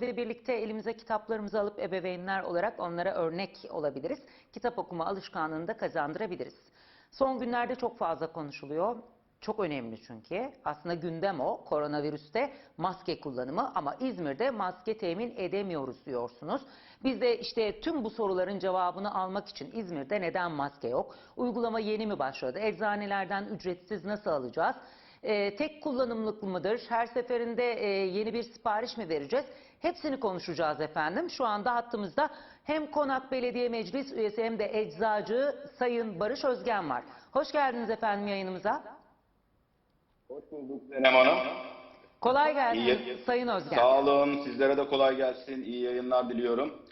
Ve birlikte elimize kitaplarımızı alıp ebeveynler olarak onlara örnek olabiliriz. Kitap okuma alışkanlığını da kazandırabiliriz. Son günlerde çok fazla konuşuluyor. Çok önemli çünkü. Aslında gündem o. Koronavirüste maske kullanımı ama İzmir'de maske temin edemiyoruz diyorsunuz. Biz de işte tüm bu soruların cevabını almak için İzmir'de neden maske yok? Uygulama yeni mi başladı? Eczanelerden ücretsiz nasıl alacağız? Ee, tek kullanımlık mıdır? Her seferinde e, yeni bir sipariş mi vereceğiz? Hepsini konuşacağız efendim. Şu anda hattımızda hem Konak Belediye Meclis üyesi hem de eczacı Sayın Barış Özgen var. Hoş geldiniz efendim yayınımıza. Hoş bulduk Senem Hanım. Kolay gelsin İyi. Sayın Özgen. Sağ olun. Sizlere de kolay gelsin. İyi yayınlar diliyorum.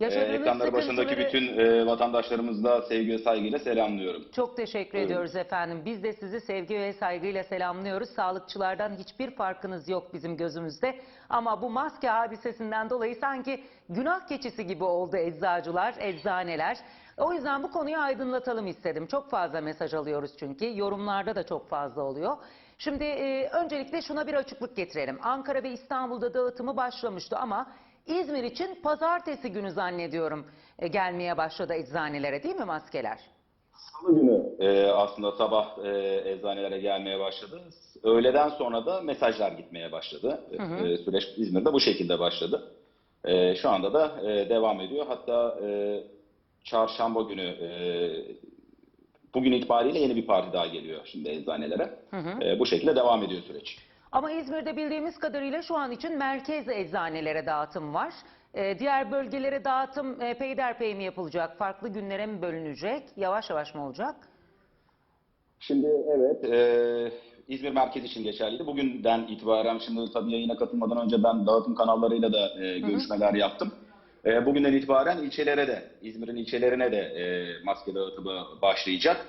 Ee, Yaşadığınız ekranları başındaki bütün e, vatandaşlarımızı da sevgi ve saygıyla selamlıyorum. Çok teşekkür Buyurun. ediyoruz efendim. Biz de sizi sevgi ve saygıyla selamlıyoruz. Sağlıkçılardan hiçbir farkınız yok bizim gözümüzde. Ama bu maske hadisesinden dolayı sanki günah keçisi gibi oldu eczacılar, eczaneler. O yüzden bu konuyu aydınlatalım istedim. Çok fazla mesaj alıyoruz çünkü. Yorumlarda da çok fazla oluyor. Şimdi e, öncelikle şuna bir açıklık getirelim. Ankara ve İstanbul'da dağıtımı başlamıştı ama İzmir için pazartesi günü zannediyorum e, gelmeye başladı eczanelere değil mi maskeler? Salı günü e, aslında sabah e, eczanelere gelmeye başladı. Öğleden sonra da mesajlar gitmeye başladı. E, süreç İzmir'de bu şekilde başladı. E, şu anda da e, devam ediyor. Hatta e, çarşamba günü e, bugün itibariyle yeni bir parti daha geliyor şimdi eczanelere. E, bu şekilde devam ediyor süreç. Ama İzmir'de bildiğimiz kadarıyla şu an için merkez eczanelere dağıtım var. Ee, diğer bölgelere dağıtım e, peyderpey mi yapılacak? Farklı günlere mi bölünecek? Yavaş yavaş mı olacak? Şimdi evet e, İzmir merkez için geçerliydi. Bugünden itibaren şimdi tabii yayına katılmadan önce ben dağıtım kanallarıyla da e, görüşmeler yaptım. E, bugünden itibaren ilçelere de İzmir'in ilçelerine de e, maske dağıtımı başlayacak.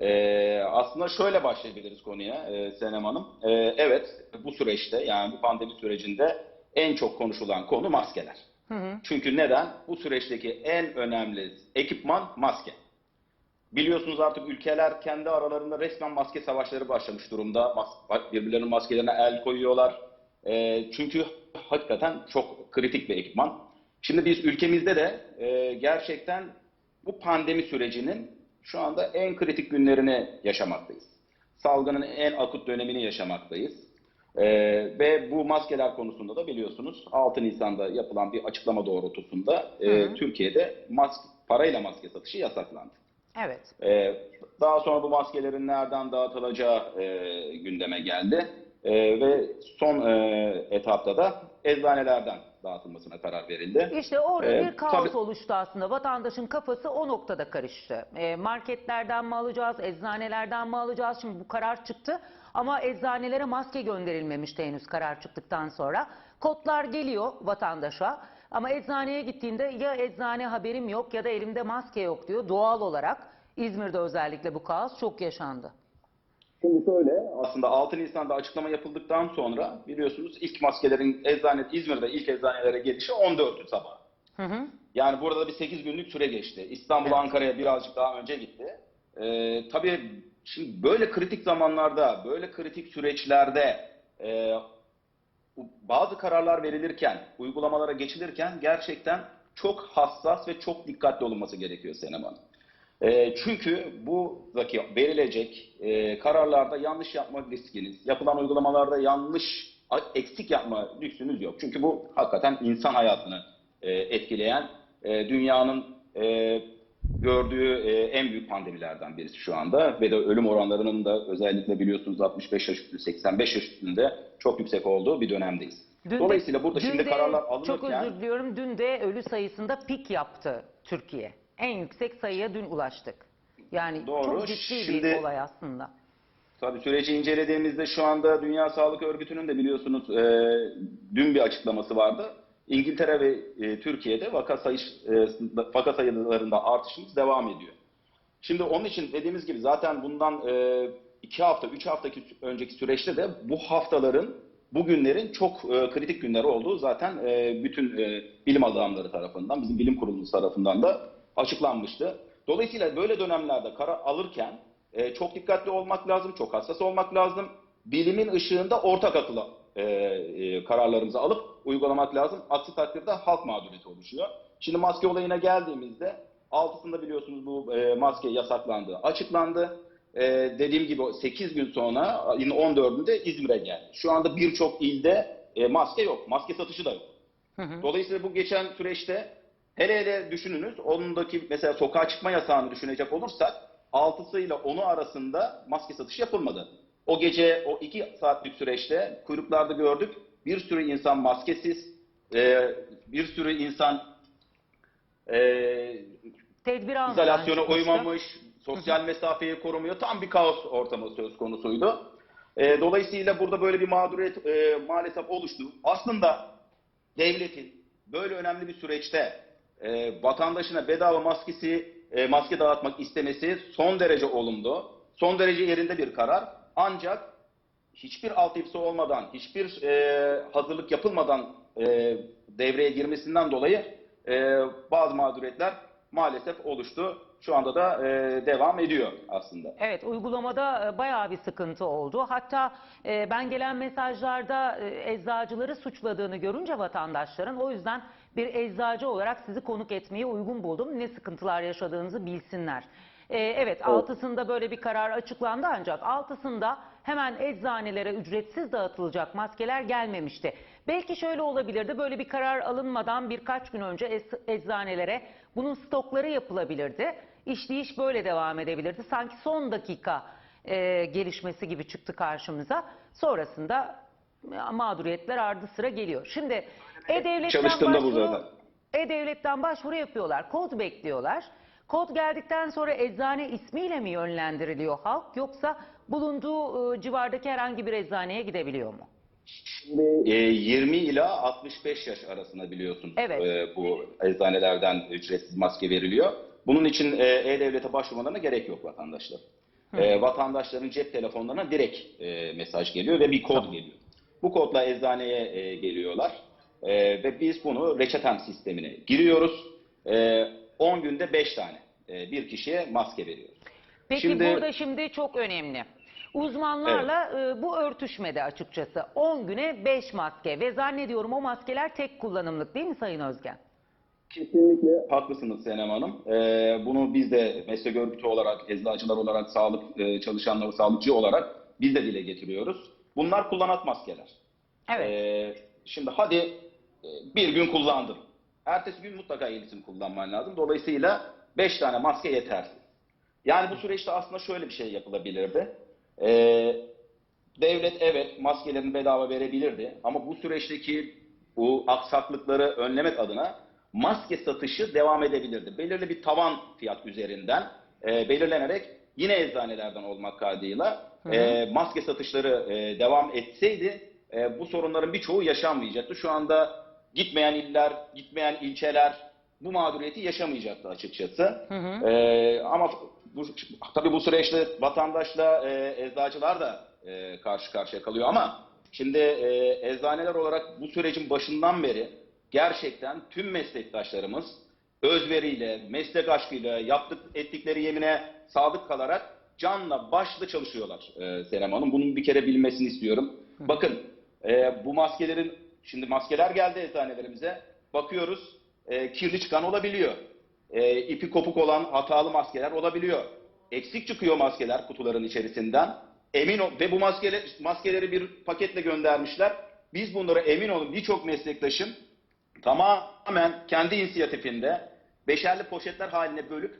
E, aslında şöyle başlayabiliriz konuya e, Senem Hanım. E, evet bu süreçte yani bu pandemi sürecinde en çok konuşulan konu maskeler. Çünkü neden? Bu süreçteki en önemli ekipman maske. Biliyorsunuz artık ülkeler kendi aralarında resmen maske savaşları başlamış durumda. Mas- birbirlerinin maskelerine el koyuyorlar. Ee, çünkü hakikaten çok kritik bir ekipman. Şimdi biz ülkemizde de e, gerçekten bu pandemi sürecinin şu anda en kritik günlerini yaşamaktayız. Salgının en akut dönemini yaşamaktayız. Ee, ve bu maskeler konusunda da biliyorsunuz 6 Nisan'da yapılan bir açıklama doğrultusunda e, Türkiye'de maske, parayla maske satışı yasaklandı. Evet. Ee, daha sonra bu maskelerin nereden dağıtılacağı e, gündeme geldi. E, ve son e, etapta da eczanelerden dağıtılmasına karar verildi. İşte orada Ee, bir kaos tabii- oluştu aslında. Vatandaşın kafası o noktada karıştı. Ee, marketlerden mi alacağız, eczanelerden mi alacağız? Şimdi bu karar çıktı. Ama eczanelere maske gönderilmemişti henüz karar çıktıktan sonra. Kodlar geliyor vatandaşa. Ama eczaneye gittiğinde ya eczane haberim yok ya da elimde maske yok diyor. Doğal olarak İzmir'de özellikle bu kaos çok yaşandı. Şimdi şöyle aslında 6 Nisan'da açıklama yapıldıktan sonra biliyorsunuz ilk maskelerin eczane İzmir'de ilk eczanelere gelişi 14'ü sabah. Hı hı. Yani burada bir 8 günlük süre geçti. İstanbul, Ankara'ya birazcık daha önce gitti. Ee, tabii şimdi böyle kritik zamanlarda, böyle kritik süreçlerde e, bazı kararlar verilirken, uygulamalara geçilirken gerçekten çok hassas ve çok dikkatli olunması gerekiyor Senem Hanım. E, çünkü buradaki verilecek e, kararlarda yanlış yapma riskiniz, yapılan uygulamalarda yanlış, eksik yapma lüksünüz yok. Çünkü bu hakikaten insan hayatını e, etkileyen, e, dünyanın e, gördüğü e, en büyük pandemilerden birisi şu anda. Ve de ölüm oranlarının da özellikle biliyorsunuz 65 yaş üstü, 85 yaş üstünde çok yüksek olduğu bir dönemdeyiz. Dün de- Dolayısıyla burada dün şimdi de- kararlar alınırken... Çok özür diliyorum. Dün de ölü sayısında pik yaptı Türkiye. En yüksek sayıya dün ulaştık. Yani Doğru. çok ciddi Şimdi- bir olay aslında. Tabii süreci incelediğimizde şu anda Dünya Sağlık Örgütü'nün de biliyorsunuz e, dün bir açıklaması vardı. İngiltere ve e, Türkiye'de vaka, sayış, e, vaka sayılarında artışımız devam ediyor. Şimdi onun için dediğimiz gibi zaten bundan e, iki hafta, üç haftaki önceki süreçte de bu haftaların, bu günlerin çok e, kritik günleri olduğu zaten e, bütün e, bilim adamları tarafından, bizim bilim kurulumuz tarafından da açıklanmıştı. Dolayısıyla böyle dönemlerde karar alırken e, çok dikkatli olmak lazım, çok hassas olmak lazım. Bilimin ışığında ortak akıla e, e, kararlarımızı alıp uygulamak lazım. Aksi takdirde halk mağduriyeti oluşuyor. Şimdi maske olayına geldiğimizde altısında biliyorsunuz bu e, maske yasaklandı, açıklandı. E, dediğim gibi 8 gün sonra ayın 14'ünde İzmir'e geldi. Şu anda birçok ilde e, maske yok. Maske satışı da yok. Hı hı. Dolayısıyla bu geçen süreçte hele hele düşününüz ondaki mesela sokağa çıkma yasağını düşünecek olursak 6'sı ile 10'u arasında maske satışı yapılmadı. O gece o 2 saatlik süreçte kuyruklarda gördük bir sürü insan maskesiz, e, bir sürü insan e, Tedbir izolasyona uymamış, sosyal mesafeyi korumuyor. Tam bir kaos ortamı söz konusuydu. E, dolayısıyla burada böyle bir mağduriyet e, maalesef oluştu. Aslında devletin böyle önemli bir süreçte e, vatandaşına bedava maskesi e, maske dağıtmak istemesi son derece olumlu, son derece yerinde bir karar. Ancak hiçbir altyapısı olmadan, hiçbir e, hazırlık yapılmadan e, devreye girmesinden dolayı e, bazı mağduriyetler maalesef oluştu. Şu anda da e, devam ediyor aslında. Evet uygulamada e, bayağı bir sıkıntı oldu. Hatta e, ben gelen mesajlarda e, eczacıları suçladığını görünce vatandaşların o yüzden bir eczacı olarak sizi konuk etmeyi uygun buldum. Ne sıkıntılar yaşadığınızı bilsinler. E, evet altısında böyle bir karar açıklandı ancak altısında hemen eczanelere ücretsiz dağıtılacak maskeler gelmemişti. Belki şöyle olabilirdi böyle bir karar alınmadan birkaç gün önce ec- eczanelere bunun stokları yapılabilirdi. İşleyiş böyle devam edebilirdi. Sanki son dakika e, gelişmesi gibi çıktı karşımıza. Sonrasında e, mağduriyetler ardı sıra geliyor. Şimdi E-Devlet'ten Çalıştığında bu zaten. başvuru, E-Devlet'ten başvuru yapıyorlar. Kod bekliyorlar. Kod geldikten sonra eczane ismiyle mi yönlendiriliyor halk yoksa bulunduğu e, civardaki herhangi bir eczaneye gidebiliyor mu? E, 20 ila 65 yaş arasında biliyorsunuz Evet. e, bu eczanelerden ücretsiz maske veriliyor. Bunun için e, E-Devlet'e başvurmalarına gerek yok vatandaşlar. E, vatandaşların cep telefonlarına direkt e, mesaj geliyor ve bir kod geliyor. Bu kodla eczaneye e, geliyorlar E, ve biz bunu reçetem sistemine giriyoruz. E, 10 günde 5 tane e, bir kişiye maske veriyoruz. Peki Şimdi- burada şimdi çok önemli. Uzmanlarla e, bu örtüşmedi açıkçası. 10 güne 5 maske ve zannediyorum o maskeler tek kullanımlık değil mi Sayın Özgen? Kesinlikle haklısınız Senem Hanım. Ee, bunu biz de meslek örgütü olarak, eczacılar olarak, sağlık e, çalışanları, sağlıkçı olarak biz de dile getiriyoruz. Bunlar kullanat maskeler. Evet. Ee, şimdi hadi bir gün kullandın. Ertesi gün mutlaka yenisini kullanman lazım. Dolayısıyla 5 tane maske yetersiz. Yani bu süreçte aslında şöyle bir şey yapılabilirdi. Ee, devlet evet maskelerini bedava verebilirdi ama bu süreçteki bu aksaklıkları önlemek adına maske satışı devam edebilirdi. Belirli bir tavan fiyat üzerinden e, belirlenerek yine eczanelerden olmak kaydıyla e, maske satışları e, devam etseydi e, bu sorunların birçoğu yaşanmayacaktı. Şu anda gitmeyen iller, gitmeyen ilçeler bu mağduriyeti yaşamayacaktı açıkçası. E, ama bu, tabii bu süreçte vatandaşla e, eczacılar da e, karşı karşıya kalıyor ama şimdi e, eczaneler olarak bu sürecin başından beri gerçekten tüm meslektaşlarımız özveriyle, meslek aşkıyla, yaptık ettikleri yemine sadık kalarak canla başla çalışıyorlar e, Senem Hanım. Bunun bir kere bilmesini istiyorum. Bakın e, bu maskelerin, şimdi maskeler geldi eczanelerimize. Bakıyoruz e, kirli çıkan olabiliyor. E, ipi kopuk olan hatalı maskeler olabiliyor. Eksik çıkıyor maskeler kutuların içerisinden. Emin ol ve bu maskeler, maskeleri bir paketle göndermişler. Biz bunlara emin olun birçok meslektaşım tamamen kendi inisiyatifinde beşerli poşetler haline bölüp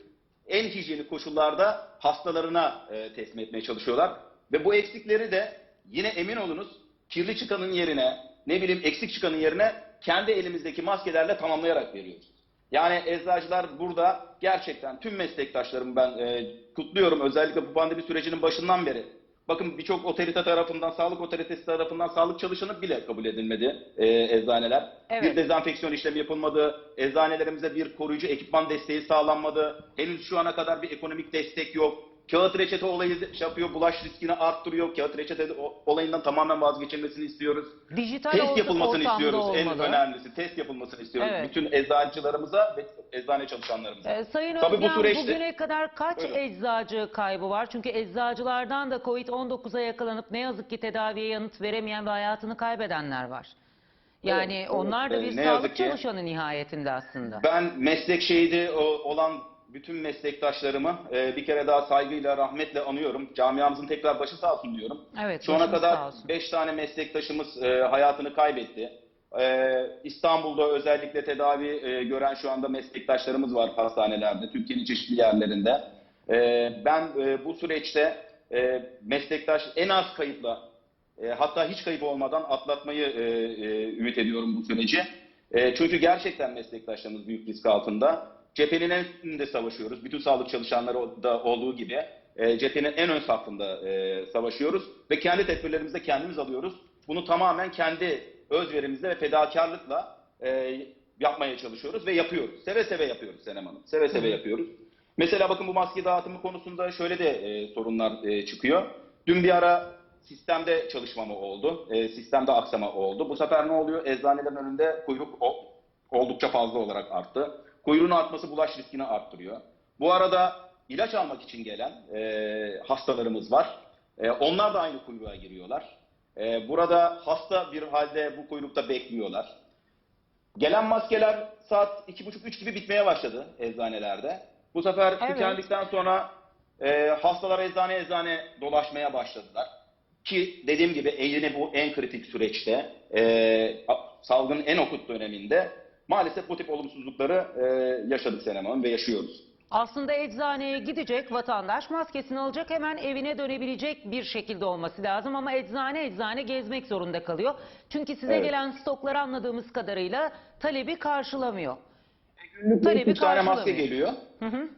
en hijyenik koşullarda hastalarına e, teslim etmeye çalışıyorlar. Ve bu eksikleri de yine emin olunuz kirli çıkanın yerine ne bileyim eksik çıkanın yerine kendi elimizdeki maskelerle tamamlayarak veriyoruz. Yani eczacılar burada gerçekten tüm meslektaşlarımı ben e, kutluyorum. Özellikle bu pandemi sürecinin başından beri. Bakın birçok otorite tarafından, sağlık otoritesi tarafından sağlık çalışanı bile kabul edilmedi e, eczaneler. Evet. Bir dezenfeksiyon işlemi yapılmadı. Eczanelerimize bir koruyucu ekipman desteği sağlanmadı. Henüz şu ana kadar bir ekonomik destek yok. Kağıt reçete olayı şey yapıyor, bulaş riskini arttırıyor. Kağıt reçete olayından tamamen vazgeçilmesini istiyoruz. Dijital Test yapılmasını istiyoruz. En olmalı. önemlisi test yapılmasını istiyoruz. Evet. Bütün eczacılarımıza ve eczane çalışanlarımıza. Ee, Sayın Tabii bu Özgen süreçte- bugüne kadar kaç Buyurun. eczacı kaybı var? Çünkü eczacılardan da Covid-19'a yakalanıp ne yazık ki tedaviye yanıt veremeyen ve hayatını kaybedenler var. Yani Evet, onlar da bir ne sağlık çalışanı nihayetinde aslında. Ben meslek şehidi olan bütün meslektaşlarımı e, bir kere daha saygıyla, rahmetle anıyorum. Camiamızın tekrar başı sağ olsun diyorum. Evet, Şu ana sağ kadar olsun. 5 tane meslektaşımız e, hayatını kaybetti. E, İstanbul'da özellikle tedavi e, gören şu anda meslektaşlarımız var hastanelerde, Türkiye'nin çeşitli yerlerinde. E, ben e, bu süreçte e, meslektaş en az kayıpla, e, hatta hiç kayıp olmadan atlatmayı e, e, ümit ediyorum bu süreci. E, çünkü gerçekten meslektaşlarımız büyük risk altında. Cephenin en üstünde savaşıyoruz. Bütün sağlık çalışanları da olduğu gibi e, cephenin en ön safında e, savaşıyoruz ve kendi tedbirlerimizi de kendimiz alıyoruz. Bunu tamamen kendi özverimizle ve fedakarlıkla e, yapmaya çalışıyoruz ve yapıyoruz. Seve seve yapıyoruz Senem Hanım. Seve seve yapıyoruz. Mesela bakın bu maske dağıtımı konusunda şöyle de e, sorunlar e, çıkıyor. Dün bir ara sistemde çalışmama oldu. E, sistemde aksama oldu. Bu sefer ne oluyor? Eczanelerin önünde kuyruk o- oldukça fazla olarak arttı. Kuyruğun artması bulaş riskini arttırıyor. Bu arada ilaç almak için gelen e, hastalarımız var. E, onlar da aynı kuyruğa giriyorlar. E, burada hasta bir halde bu kuyrukta bekliyorlar. Gelen maskeler saat iki buçuk üç gibi bitmeye başladı eczanelerde. Bu sefer Evet. tükendikten sonra e, hastalar eczane eczane dolaşmaya başladılar. Ki dediğim gibi e, yine bu en kritik süreçte, e, salgının en okut döneminde maalesef bu tip olumsuzlukları e, yaşadık Senem Hanım ve yaşıyoruz. Aslında eczaneye gidecek vatandaş maskesini alacak hemen evine dönebilecek bir şekilde olması lazım ama eczane eczane gezmek zorunda kalıyor. Çünkü size Evet. gelen stoklar anladığımız kadarıyla talebi karşılamıyor. Günlük Talebi 3 tane maske geliyor. Hı hı.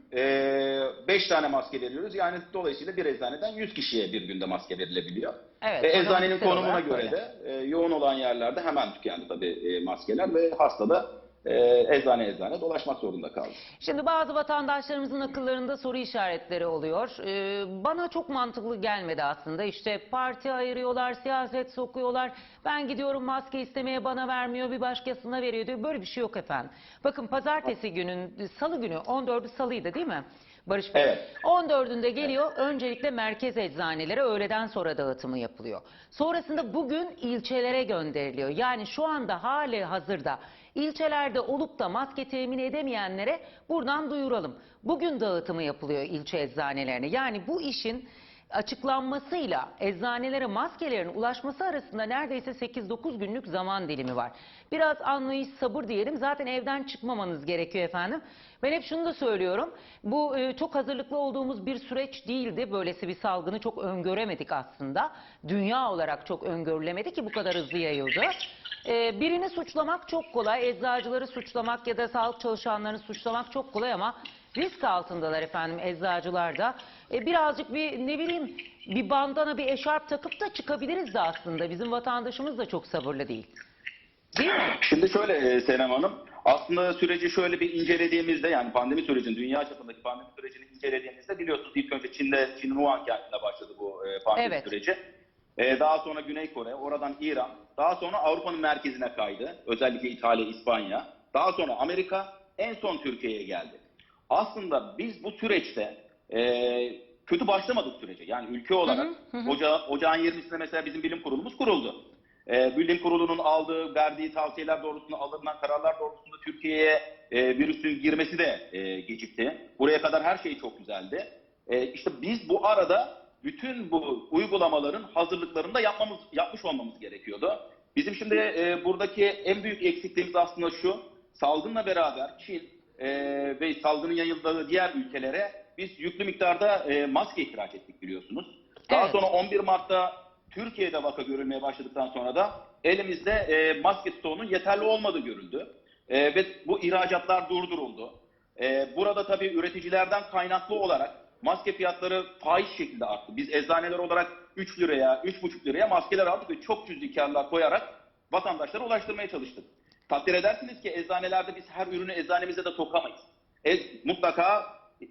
5 tane maske veriyoruz. Yani dolayısıyla bir eczaneden 100 kişiye bir günde maske verilebiliyor. Evet, zaman eczanenin konumuna göre böyle. de e, yoğun olan yerlerde hemen tükendi tabii e, maskeler ve hasta da e, eczane eczane dolaşmak zorunda kaldı. Şimdi bazı vatandaşlarımızın akıllarında soru işaretleri oluyor. Ee, bana çok mantıklı gelmedi aslında. İşte parti ayırıyorlar, siyaset sokuyorlar. Ben gidiyorum maske istemeye bana vermiyor, bir başkasına veriyor diyor. Böyle bir şey yok efendim. Bakın pazartesi günün, salı günü, 14'ü salıydı değil mi? Barış Bey. Evet. 14'ünde geliyor. Öncelikle merkez eczanelere öğleden sonra dağıtımı yapılıyor. Sonrasında bugün ilçelere gönderiliyor. Yani şu anda hali hazırda ilçelerde olup da maske temin edemeyenlere buradan duyuralım. Bugün dağıtımı yapılıyor ilçe eczanelerine. Yani bu işin açıklanmasıyla eczanelere maskelerin ulaşması arasında neredeyse 8-9 günlük zaman dilimi var. Biraz anlayış, sabır diyelim. Zaten evden çıkmamanız gerekiyor efendim. Ben hep şunu da söylüyorum. Bu e, çok hazırlıklı olduğumuz bir süreç değildi. Böylesi bir salgını çok öngöremedik aslında. Dünya olarak çok öngörülemedi ki bu kadar hızlı yayıldı. E, birini suçlamak çok kolay. Eczacıları suçlamak ya da sağlık çalışanlarını suçlamak çok kolay ama risk altındalar efendim eczacılar da. E, birazcık bir ne bileyim bir bandana bir eşarp takıp da çıkabiliriz de aslında. Bizim vatandaşımız da çok sabırlı değil. Değil mi? Şimdi şöyle e, Senem Hanım, aslında süreci şöyle bir incelediğimizde yani pandemi sürecini, dünya çapındaki pandemi sürecini incelediğimizde biliyorsunuz ilk önce Çin'de, Çin Wuhan kentinde başladı bu e, pandemi Evet. süreci. E, daha sonra Güney Kore, oradan İran, daha sonra Avrupa'nın merkezine kaydı. Özellikle İtalya, İspanya. Daha sonra Amerika, en son Türkiye'ye geldi. Aslında biz bu süreçte e, kötü başlamadık sürece. Yani ülke olarak Oca, ocağın 20'sinde mesela bizim bilim kurulumuz kuruldu. E, bilim kurulunun aldığı, verdiği tavsiyeler doğrultusunda alınan kararlar doğrultusunda Türkiye'ye e, virüsün girmesi de e, gecikti. Buraya kadar her şey çok güzeldi. E, işte biz bu arada bütün bu uygulamaların hazırlıklarını da yapmamız, yapmış olmamız gerekiyordu. Bizim şimdi e, buradaki en büyük eksikliğimiz aslında şu, salgınla beraber Çin e, ve salgının yayıldığı diğer ülkelere biz yüklü miktarda e, maske ihraç ettik biliyorsunuz. Daha Evet. sonra 11 Mart'ta Türkiye'de vaka görülmeye başladıktan sonra da elimizde e, maske stoğunun yeterli olmadığı görüldü. E, ve bu ihracatlar durduruldu. E, burada tabii üreticilerden kaynaklı olarak maske fiyatları fahiş şekilde arttı. Biz eczaneler olarak 3 liraya, 3,5 liraya maskeler aldık ve çok cüzi karlar koyarak vatandaşlara ulaştırmaya çalıştık. Takdir edersiniz ki eczanelerde biz her ürünü eczanemize de sokamayız. Ez, mutlaka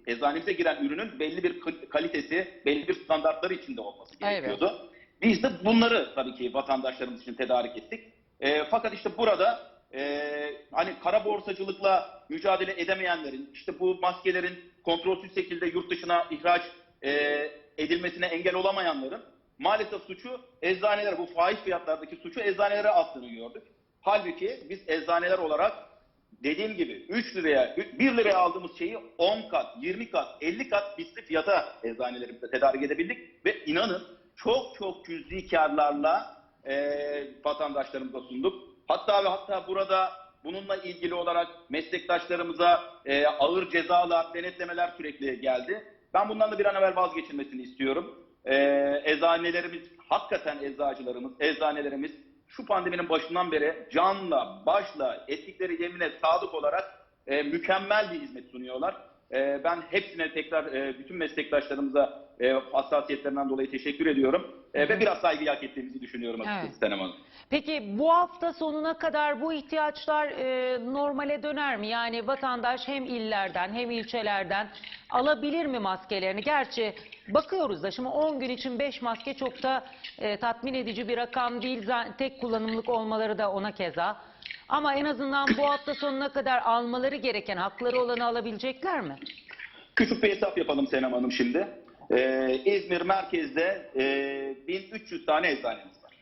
eczanemize giren ürünün belli bir kal- kalitesi, belli bir standartları içinde olması Evet. gerekiyordu. Biz de bunları tabii ki vatandaşlarımız için tedarik ettik. E, fakat işte burada e, hani kara borsacılıkla mücadele edemeyenlerin, işte bu maskelerin kontrolsüz şekilde yurt dışına ihraç e, edilmesine engel olamayanların maalesef suçu eczanelere, bu faiz fiyatlardaki suçu eczanelere attığını gördük. Halbuki biz eczaneler olarak dediğim gibi 3 liraya, 1 liraya aldığımız şeyi 10 kat, 20 kat, 50 kat misli fiyata eczanelerimizde tedarik edebildik. Ve inanın çok çok cüzi karlarla e, vatandaşlarımıza sunduk. Hatta ve hatta burada bununla ilgili olarak meslektaşlarımıza e, ağır cezalar, denetlemeler sürekli geldi. Ben bundan da bir an evvel vazgeçilmesini istiyorum. E, eczanelerimiz, hakikaten eczacılarımız, eczanelerimiz şu pandeminin başından beri canla, başla, ettikleri yemine sadık olarak e, mükemmel bir hizmet sunuyorlar. E, ben hepsine tekrar e, bütün meslektaşlarımıza e, hassasiyetlerinden dolayı teşekkür ediyorum. E, ve biraz saygı hak ettiğimizi düşünüyorum açıkçası Evet. Senem Hanım. Peki bu hafta sonuna kadar bu ihtiyaçlar e, normale döner mi? Yani vatandaş hem illerden hem ilçelerden alabilir mi maskelerini? Gerçi bakıyoruz da şimdi 10 gün için 5 maske çok da e, tatmin edici bir rakam değil. Tek kullanımlık olmaları da ona keza. Ama en azından bu hafta sonuna kadar almaları gereken hakları olanı alabilecekler mi? Küçük bir hesap yapalım Senem Hanım şimdi. Ee, İzmir merkezde e, 1300 tane eczanemiz var.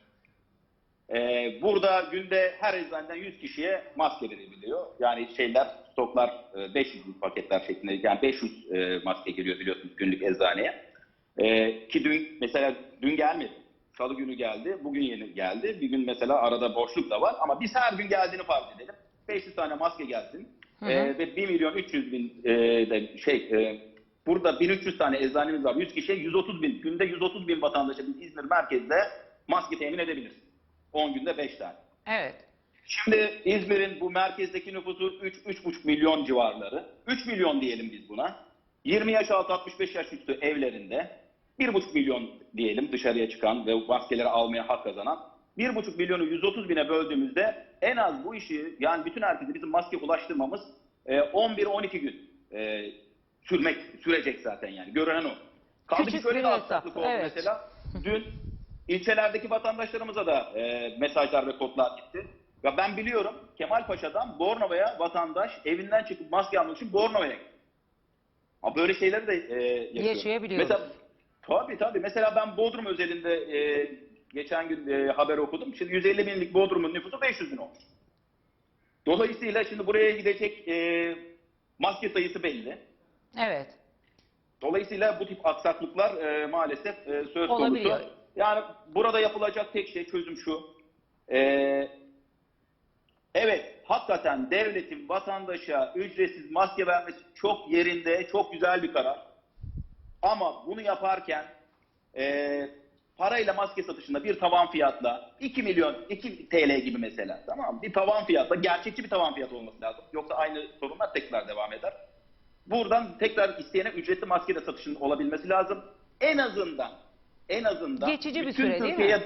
Ee, burada günde her eczaneden 100 kişiye maske veriliyor. Yani şeyler, stoklar e, 500 paketler şeklinde. Yani 500 e, maske giriyor biliyorsunuz günlük eczaneye. Ee, ki dün mesela dün gelmedi. Salı günü geldi, bugün yeni geldi. Bir gün mesela arada boşluk da var ama biz her gün geldiğini farz edelim. 500 tane maske gelsin. Hı hı. Ee, ve 1 milyon 300 bin e, de şey e, burada 1300 tane eczanemiz var. 100 kişiye 130 bin. Günde 130 bin vatandaşa biz İzmir merkezde maske temin edebiliriz. 10 günde 5 tane. Evet. Şimdi İzmir'in bu merkezdeki nüfusu 3-3,5 milyon civarları. 3 milyon diyelim biz buna. 20 yaş altı 65 yaş üstü evlerinde 1,5 milyon diyelim dışarıya çıkan ve maskeleri almaya hak kazanan. 1,5 milyonu 130 bine böldüğümüzde en az bu işi yani bütün herkese bizim maske ulaştırmamız e, 11-12 gün e, sürmek sürecek zaten yani görünen o. Kaldı ki Küçük şöyle bir aksaklık oldu evet. mesela. Dün ilçelerdeki vatandaşlarımıza da e, mesajlar ve kodlar gitti. Ya ben biliyorum Kemal Paşa'dan Bornova'ya vatandaş evinden çıkıp maske almak için Bornova'ya gitti. Ha böyle şeyleri de e, yaşıyor. Yaşayabiliyoruz. Mesela, tabii tabii. Mesela ben Bodrum özelinde e, geçen gün e, haber okudum. Şimdi 150 binlik Bodrum'un nüfusu 500 bin olmuş. Dolayısıyla şimdi buraya gidecek e, maske sayısı belli. Evet. Dolayısıyla bu tip aksaklıklar e, maalesef e, söz Olabiliyor. konusu. Yani burada yapılacak tek şey çözüm şu. E, evet, hakikaten devletin vatandaşa ücretsiz maske vermesi çok yerinde, çok güzel bir karar. Ama bunu yaparken e, parayla maske satışında bir tavan fiyatla 2 milyon 2 TL gibi mesela tamam mı? Bir tavan fiyatla gerçekçi bir tavan fiyat olması lazım. Yoksa aynı sorunlar tekrar devam eder. Buradan tekrar isteyene ücretli maske de satışın olabilmesi lazım. En azından en azından Geçici bir bütün süre değil mi? Türkiye'ye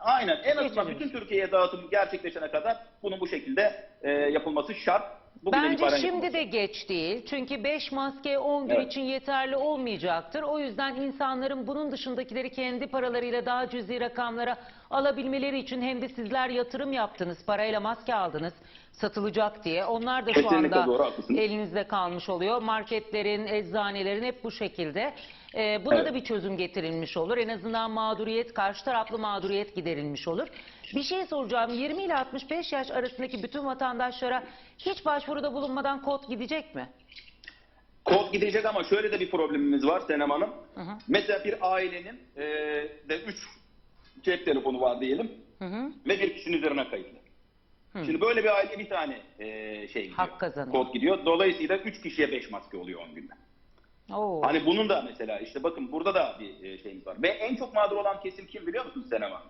aynen en azından Geçici bütün Türkiye'ye dağıtım gerçekleşene kadar bunun bu şekilde e, yapılması şart. Bugünden Bence itibaren şimdi yapılması. de geç değil. Çünkü 5 maske 10 gün Evet. için yeterli olmayacaktır. O yüzden insanların bunun dışındakileri kendi paralarıyla daha cüzi rakamlara alabilmeleri için hem de sizler yatırım yaptınız, parayla maske aldınız satılacak diye. Onlar da şu Kesinlikle anda doğru, haklısınız. elinizde kalmış oluyor. Marketlerin, eczanelerin hep bu şekilde. Ee, buna Evet. da bir çözüm getirilmiş olur. En azından mağduriyet, karşı taraflı mağduriyet giderilmiş olur. Bir şey soracağım. 20 ile 65 yaş arasındaki bütün vatandaşlara hiç başvuruda bulunmadan kod gidecek mi? Kod gidecek ama şöyle de bir problemimiz var Senem Hanım. Hı hı. Mesela bir ailenin e, de 3 cep telefonu var diyelim Hı hı. ve bir kişinin üzerine kayıtlı. Hı. Şimdi böyle bir aile bir tane e, şey gidiyor. Hak kazanıyor. Kod gidiyor. Dolayısıyla 3 kişiye 5 maske oluyor 10 günde. Oo. Hani bunun da mesela işte bakın burada da bir e, şeyimiz var. Ve en çok mağdur olan kesim kim biliyor musunuz Senem Hanım?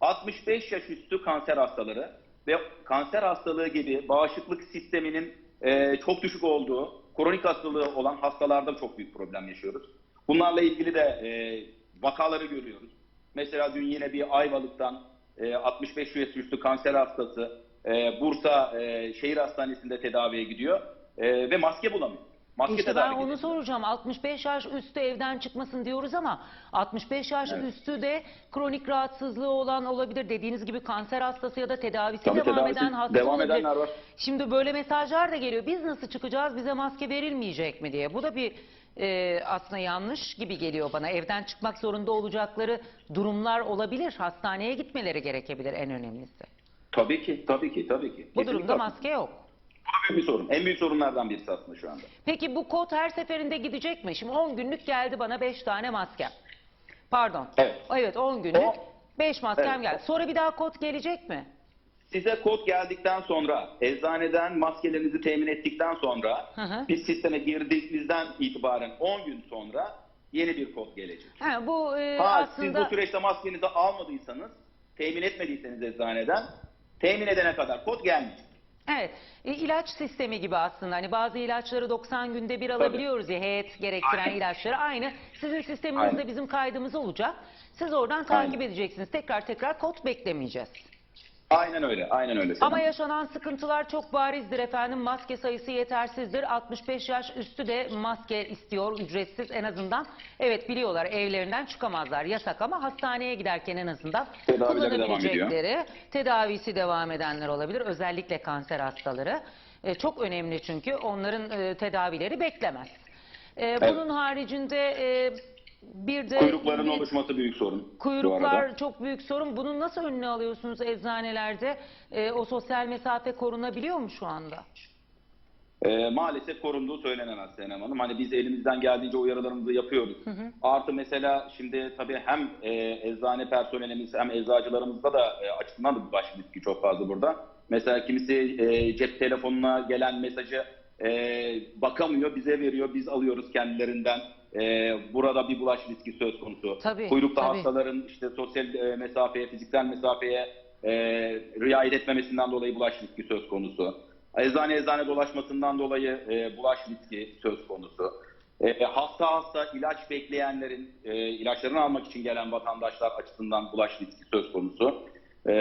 65 yaş üstü kanser hastaları ve kanser hastalığı gibi bağışıklık sisteminin e, çok düşük olduğu, kronik hastalığı olan hastalarda çok büyük problem yaşıyoruz. Bunlarla ilgili de e, vakaları görüyoruz. Mesela dün yine bir Ayvalık'tan e, 65 yaş üstü kanser hastası e, Bursa e, Şehir Hastanesi'nde tedaviye gidiyor e, ve maske bulamıyor. Maske İşte ben onu edilsin. soracağım. 65 yaş üstü evden çıkmasın diyoruz ama 65 yaş Evet. üstü de kronik rahatsızlığı olan olabilir. Dediğiniz gibi kanser hastası ya da tedavisi Tabii devam tedavisi eden hasta devam olabilir. edenler var. Şimdi böyle mesajlar da geliyor. Biz nasıl çıkacağız? Bize maske verilmeyecek mi diye. Bu da bir e, aslında yanlış gibi geliyor bana. Evden çıkmak zorunda olacakları durumlar olabilir. Hastaneye gitmeleri gerekebilir en önemlisi. Tabii ki, tabii ki, tabii ki. Bu Kesinlikle durumda maske yok. Bu büyük bir sorun. En büyük sorunlardan birisi aslında şu anda. Peki bu kod her seferinde gidecek mi? Şimdi 10 günlük geldi bana 5 tane maskem. Pardon. Evet. Evet 10 günlük O- 5 maskem Evet. geldi. Sonra bir daha kod gelecek mi? Size kod geldikten sonra, eczaneden maskelerinizi temin ettikten sonra, Hı hı. biz sisteme girdiğimizden itibaren 10 gün sonra yeni bir kod gelecek. Ha, bu e, Ha, aslında siz bu süreçte maskenizi almadıysanız, temin etmediyseniz eczaneden, temin edene kadar kod gelmeyecek. Evet e, ilaç sistemi gibi aslında. Hani bazı ilaçları 90 günde bir alabiliyoruz ya heyet gerektiren Aynen. ilaçları. Aynı sizin sisteminizde Aynen. bizim kaydımız olacak. Siz oradan takip Aynen. edeceksiniz. Tekrar tekrar kod beklemeyeceğiz. Aynen öyle, aynen öyle. Selam. Ama yaşanan sıkıntılar çok barizdir efendim. Maske sayısı yetersizdir. 65 yaş üstü de maske istiyor ücretsiz en azından. Evet biliyorlar evlerinden çıkamazlar yasak ama hastaneye giderken en azından Tedavileri devam tedavisi devam edenler olabilir. Özellikle kanser hastaları. E, çok önemli çünkü onların e, tedavileri beklemez. E, bunun haricinde e, bir de Kuyrukların bir- oluşması büyük sorun. Kuyruklar çok büyük sorun. Bunun nasıl önüne alıyorsunuz eczanelerde? Ee, o sosyal mesafe korunabiliyor mu şu anda? Ee, maalesef korunduğu söylenemez Senem Hanım. Hani biz elimizden geldiğince uyarılarımızı yapıyoruz. Artı mesela şimdi tabii hem e, eczane personelimiz hem eczacılarımızda da e, açısından da bir baş riski çok fazla burada. Mesela kimisi e, cep telefonuna gelen mesajı e, bakamıyor, bize veriyor, biz alıyoruz kendilerinden. E, burada bir bulaş riski söz konusu. Tabii, Kuyrukta tabii. hastaların işte sosyal e, mesafeye, fiziksel mesafeye e, riayet etmemesinden dolayı bulaş riski söz konusu. Eczane eczane dolaşmasından dolayı e, bulaş riski söz konusu. E, hasta hasta ilaç bekleyenlerin, e, ilaçlarını almak için gelen vatandaşlar açısından bulaş riski söz konusu. E,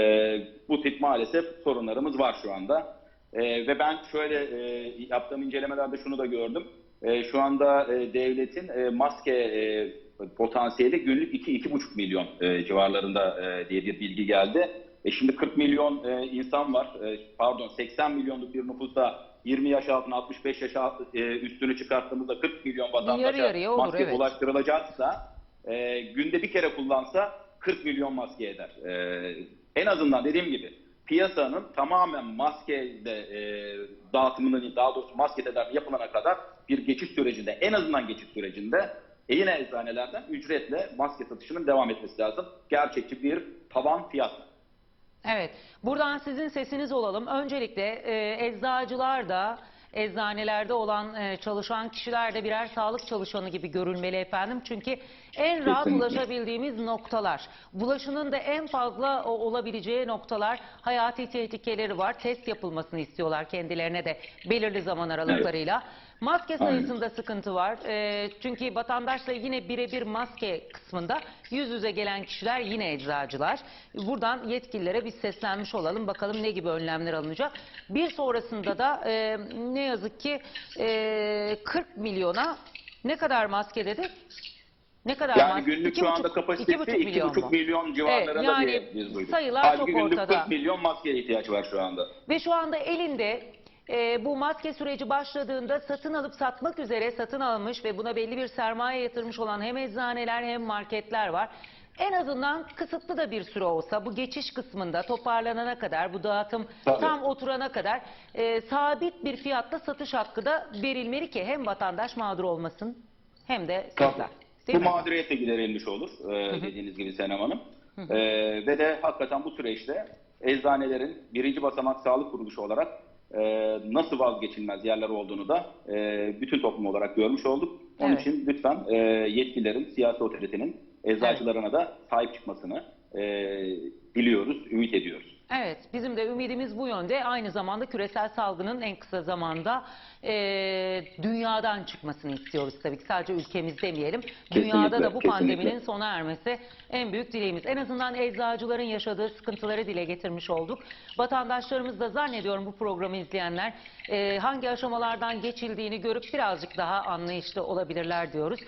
bu tip maalesef sorunlarımız var şu anda. E, ve ben şöyle e, yaptığım incelemelerde şunu da gördüm. E, şu anda e, devletin e, maske e, potansiyeli günlük 2-2,5 milyon e, civarlarında e, diye bir bilgi geldi. E şimdi 40 milyon e, insan var. E, pardon 80 milyonluk bir nüfusta 20 yaş altına 65 yaş altı, e, üstünü çıkarttığımızda 40 milyon vatandaşa Yarı yarıya olur, maske evet. ulaştırılacaksa e, günde bir kere kullansa 40 milyon maske eder. E, en azından dediğim gibi piyasanın tamamen maske de, e, dağıtımının daha doğrusu maske tedavi yapılana kadar bir geçiş sürecinde en azından geçiş sürecinde e yine eczanelerden ücretle maske satışının devam etmesi lazım. Gerçekçi bir tavan fiyatla. Evet. Buradan sizin sesiniz olalım. Öncelikle e, eczacılar da eczanelerde olan e, çalışan kişiler de birer sağlık çalışanı gibi görülmeli efendim. Çünkü en rahat Kesinlikle. ulaşabildiğimiz noktalar. Bulaşının da en fazla o- olabileceği noktalar hayati tehlikeleri var. Test yapılmasını istiyorlar kendilerine de belirli zaman aralıklarıyla. Maske Aynen. sayısında sıkıntı var. E, çünkü vatandaşla yine birebir maske kısmında yüz yüze gelen kişiler yine eczacılar. Buradan yetkililere biz seslenmiş olalım. Bakalım ne gibi önlemler alınacak. Bir sonrasında da e, ne yazık ki e, 40 milyona ne kadar maske dedik? Ne kadar Yani maske? günlük İki şu buçuk- anda kapasitesi buçuk 2,5 milyon, mu? civarlarında Evet, yani biz duyduk. sayılar Halbuki çok günlük ortada. 40 milyon maskeye ihtiyaç var şu anda. Ve şu anda elinde e, bu maske süreci başladığında satın alıp satmak üzere satın almış ve buna belli bir sermaye yatırmış olan hem eczaneler hem marketler var. En azından kısıtlı da bir süre olsa bu geçiş kısmında toparlanana kadar bu dağıtım Tabii. tam oturana kadar e, sabit bir fiyatta satış hakkı da verilmeli ki hem vatandaş mağdur olmasın hem de sizler. Bu mi? mağduriyet de giderilmiş olur e, dediğiniz gibi Senem Hanım. E, ve de hakikaten bu süreçte eczanelerin birinci basamak sağlık kuruluşu olarak e, nasıl vazgeçilmez yerler olduğunu da e, bütün toplum olarak görmüş olduk. Onun Evet. için lütfen e, yetkililerin, siyasi otoritenin eczacılarına da sahip çıkmasını e, diliyoruz, ümit ediyoruz. Evet, bizim de ümidimiz bu yönde. Aynı zamanda küresel salgının en kısa zamanda e, dünyadan çıkmasını istiyoruz tabii ki. Sadece ülkemiz demeyelim. Dünyada da bu kesinlikle. pandeminin sona ermesi en büyük dileğimiz. En azından eczacıların yaşadığı sıkıntıları dile getirmiş olduk. Vatandaşlarımız da zannediyorum bu programı izleyenler e, hangi aşamalardan geçildiğini görüp birazcık daha anlayışlı olabilirler diyoruz.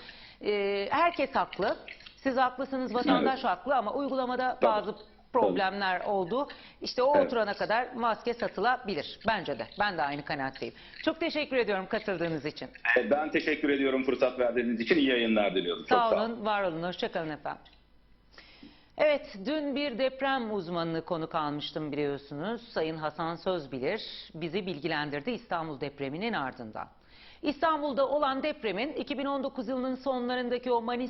E, herkes haklı. Siz haklısınız, vatandaş Evet. haklı ama uygulamada Tabii. bazı problemler oldu. İşte o Evet. oturana kadar maske satılabilir. Bence de. Ben de aynı kanaatteyim. Çok teşekkür ediyorum katıldığınız için. E, Ben teşekkür ediyorum fırsat verdiğiniz için. İyi yayınlar diliyorum. Çok Sağ olun, var olun. Hoşçakalın efendim. Evet, dün bir deprem uzmanını konuk almıştım biliyorsunuz. Sayın Hasan Sözbilir bizi bilgilendirdi İstanbul depreminin ardından. İstanbul'da olan depremin 2019 yılının sonlarındaki o Manisa